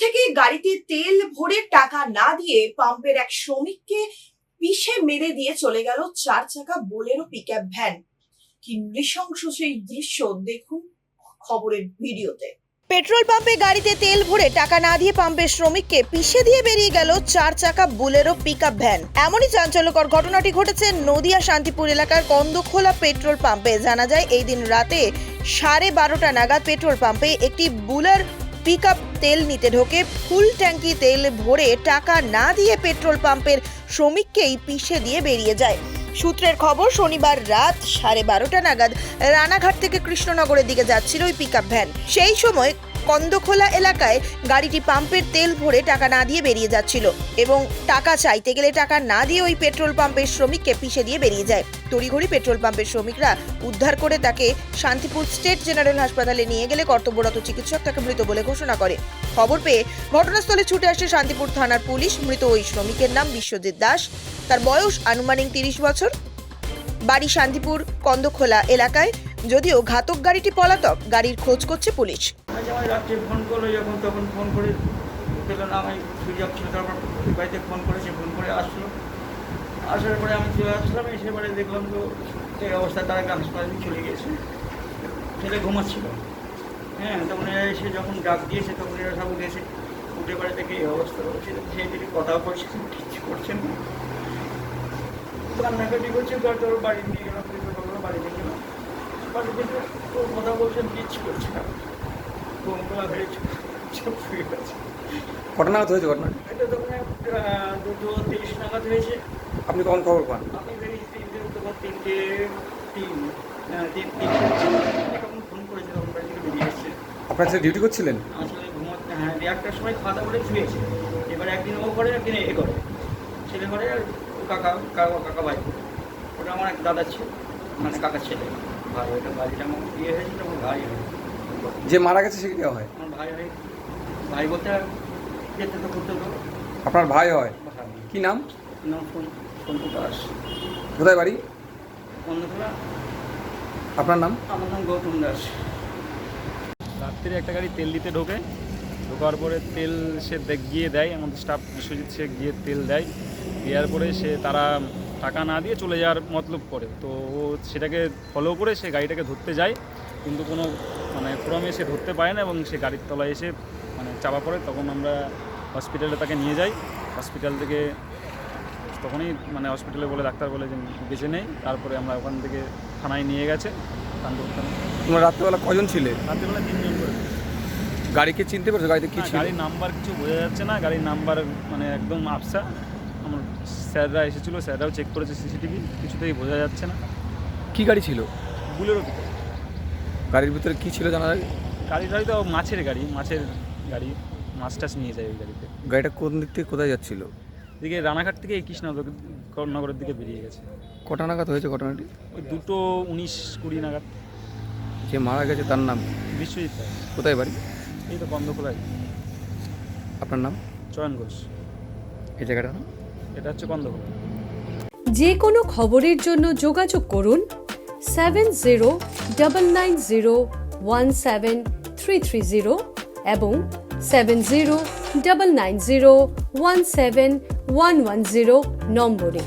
থেকে গাড়িতে তেল ভরে টাকা না দিয়ে পাম্পের এক শ্রমিককে পিষে মেরে দিয়ে চলে গেল চার চাকা বোলেরো পিকআপ ভ্যান কি নৃশংস সেই দৃশ্য, দেখুন খবরের ভিডিওতে। পেট্রোল পাম্পে গাড়িতে তেল ভরে টাকা না দিয়ে পাম্পের শ্রমিককে পিষে দিয়ে বেরিয়ে গেল চার চাকা বুলেরো পিকআপ ভ্যান এমনই চাঞ্চল্যকর ঘটনাটি ঘটেছে নদিয়া শান্তিপুর এলাকার কন্দখোলা পেট্রোল পাম্পে। জানা যায়, এই দিন রাতে সাড়ে বারোটা নাগাদ পেট্রোল পাম্পে একটি বুলার পিকআপ তেল নিতে ঢোকে, ফুল ট্যাঙ্কি তেল ভরে টাকা না দিয়ে পেট্রোল পাম্পের শ্রমিককেই পিষে দিয়ে বেরিয়ে যায়। সূত্রের খবর, শনিবার রাত সাড়ে বারোটা নাগাদ রানাঘাট থেকে কৃষ্ণনগরের দিকে যাচ্ছিল ওই পিক ভ্যান সেই সময় কন্দখোলা এলাকায় গাড়িটি পাম্পের তেল ভরে টাকা না দিয়ে বেরিয়ে যাচ্ছিল এবং টাকা চাইতে গেলে টাকা না দিয়ে ওই পেট্রোল পাম্পের শ্রমিককে পিষে দিয়ে বেরিয়ে যায়। তড়িঘড়ি পেট্রোল পাম্পের শ্রমিকরা উদ্ধার করে তাকে শান্তিপুর স্টেট জেনারেল হাসপাতালে নিয়ে গেলে কর্তব্যরত চিকিৎসক তাকে মৃত বলে ঘোষণা করে। খবর পেয়ে ঘটনাস্থলে ছুটে আসে শান্তিপুর থানার পুলিশ। মৃত ওই শ্রমিকের নাম বিশ্বজিৎ দাস। তার বয়স আনুমানিক তিরিশ বছর। বাড়ি শান্তিপুর কন্দখোলা এলাকায়। যদিও ঘাতক গাড়িটি পলাতক, গাড়ির খোঁজ করছে পুলিশ। আজ আমার রাত্রে ফোন করল, যখন তখন ফোন করে পেল না, আমি সুইচ অফ ছিল তারপর বাড়িতে ফোন করেছে ফোন করে আসলো। আসার পরে আমি চলে আসলাম, এসে পরে দেখলাম তো এই অবস্থা তারা হাসপাতালে চলে গিয়েছে ছেলে ঘুমাচ্ছিল। হ্যাঁ তখন এরা এসে যখন ডাক দিয়েছে, তখন এরা সব উঠেছে। উঠে পরে থেকে এই অবস্থা হচ্ছে সেই দিকে কথা বলছে কিছু করছেন না। কান্নাকাটি করছে, তারপর বাড়ি নিয়ে গেলাম গেলাম বাড়িতে গিয়ে ও কথা বলছেন কিচ্ছু করছে না। কটা নাগাদ হয়েছে এটা তখন দুটো তিরিশ নাগাদ হয়েছে। আপনি কখন খবর পান? আমি তিনটে তিন তিন তিনটে তখন ফোন করেছে তখন বাড়ি থেকে বেরিয়ে এসছে। আপনার সাথে ডিউটি করছিলেন? আসলে ঘুমাতে হ্যাঁ একটার সময় খাওয়া দাওয়া করে শুয়েছে। এবার একদিন ও করে একদিন এ করে ছেলে করে কাকা কাকা কাকা ভাই। ওটা আমার এক দাদা ছিল মানে কাকার ছেলে। ভাই ওটা বাড়িটা আমার বিয়ে হয়েছিল আমার ভাই হয় যে মারা গেছে সে কেউ হয়? আমার ভাই হয়। ভাই বলতে যেতে তো করতে তো আপনার ভাই হয়? কি নাম? সন্তু দাস। কোথায় বাড়ি? আপনার নাম? আমার নাম গৌতম দাস। রাত্রিরে একটা গাড়ি তেল দিতে ঢোকে। ঢোকার পরে তেল সে দে- গিয়ে দেয়। আমাদের স্টাফ বিশ্বজিৎ সে গিয়ে তেল দেয়। দেওয়ার পরে সে তারা টাকা না দিয়ে চলে যাওয়ার মতলব করে। তো ও সেটাকে ফলো করে সে গাড়িটাকে ধরতে যায় কিন্তু কোনো মানে ক্রমে সে ধরতে পারে না এবং সে গাড়ির তলায় এসে মানে চাপা পড়ে। তখন আমরা হসপিটালে তাকে নিয়ে যাই। হসপিটাল থেকে তখনই মানে হসপিটালে বলে ডাক্তার বলে যে বেঁচে নেই। তারপরে আমরা ওখান থেকে থানায় নিয়ে গেছে। তোমরা রাত্রেবেলা কজন ছিলে? রাত্রিবেলা তিনজন করে। গাড়িকে চিনতে পারছ? গাড়িতে কি গাড়ির নাম্বার কিছু বোঝা যাচ্ছে না। গাড়ির নাম্বার মানে একদম আফসা আমার স্যাররা এসেছিল স্যাররাও চেক করেছে সিসিটিভি কিছুতেই বোঝা যাচ্ছে না। কি গাড়ি ছিল? বুলেরও গাড়ির ভিতরে কি ছিল জানা যায় গাড়িটা হয়তো মাছের গাড়ি মাছের গাড়ি মাছ টাছ নিয়ে যায় ওই গাড়িতে। গাড়িটা কোন দিক থেকে কোথায় যাচ্ছিল? এদিকে রানাঘাট থেকে এই কৃষ্ণনগর নগরের দিকে বেরিয়ে গেছে। কটা নাগাদ হয়েছে ঘটনাটি? ওই দুটো উনিশ কুড়ি নাগাদ। যে মারা গেছে তার নাম? বিশ্বজিৎ কোথায় বাড়ি? এই তো বন্ধ আপনার নাম? চয়ন ঘোষ। এই জায়গাটার নাম? এটা হচ্ছে বন্ধকোলা যে কোনো খবরের জন্য যোগাযোগ করুন seven zero double nine zero one seven three three zero এবং seven zero double nine zero one seven one one zero নম্বরে।